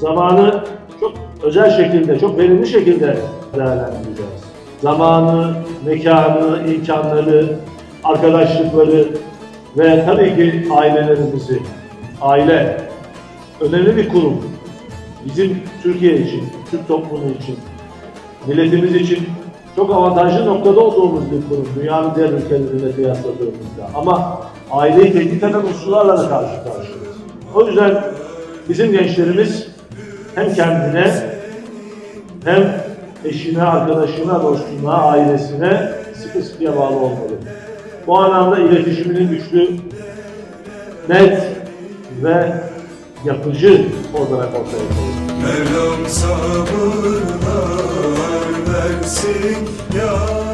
Zamanı çok özel şekilde, çok verimli şekilde değerlendireceğiz. Zamanı, mekanı, imkanları, arkadaşlıkları ve tabii ki ailelerimizi, aile önemli bir kurum. Bizim Türkiye için, Türk toplumu için, milletimiz için çok avantajlı noktada olduğumuz bir kurum. Dünyanın diğer ülkeleriyle kıyasladığımızda. Ama aileyi tehdit eden unsurlarla da karşı karşıyayız. O yüzden bizim gençlerimiz hem kendine hem eşine, arkadaşına, dostuna, ailesine sıkı sıkıya bağlı olmalı. Bu anlamda iletişiminin güçlü, net ve yapıcı olarak ortaya koyuyor. Mevlam sabırlar versin ya